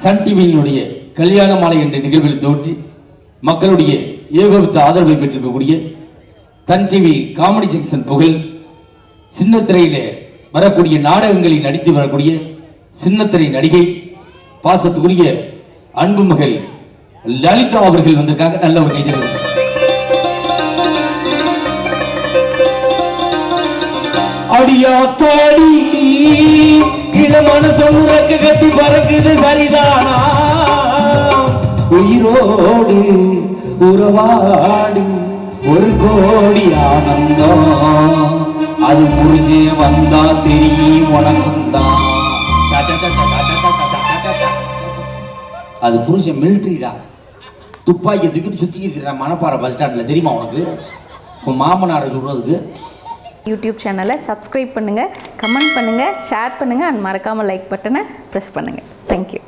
Sun டிவியினுடைய கல்யாண மாலை என்ற நிகழ்வில் தோற்றி மக்களுடைய ஏகோபித்த ஆதரவை பெற்றிருக்கக்கூடிய சன் டிவி காமெடி செக்ஷன் புகழ் சின்னத்திரையிலே வரக்கூடிய நாடகங்களில் நடித்து வரக்கூடிய சின்னத்திரை நடிகை பாசத்துக்குரிய அன்பு மகள் லலிதா அவர்கள் வந்திருக்காங்க. நல்ல ஒரு கைது அடியா தாடி இளமான சொல்லுறக்கு கட்டி பறக்குது சரிதானா உயிரோடு உறவாடு ஒரு கோடி ஆனந்தம். அது புரிஞ்சே வந்தா தெரியும் உனக்கும் தான். அது புரிஞ்ச மிலிட்ரிடா துப்பாக்கி தூக்கிட்டு சுத்தி இருக்கிற மணப்பாறை பஸ் ஸ்டாண்ட்ல தெரியுமா உனக்கு? உன் மாமனாரை சொல்றதுக்கு. யூடியூப் சேனலை சப்ஸ்கிரைப் பண்ணுங்கள் கமெண்ட் பண்ணுங்கள் ஷேர் பண்ணுங்கள் அண்ட் மறக்காமல் லைக் பட்டனை ப்ரெஸ் பண்ணுங்கள் தேங்க்யூ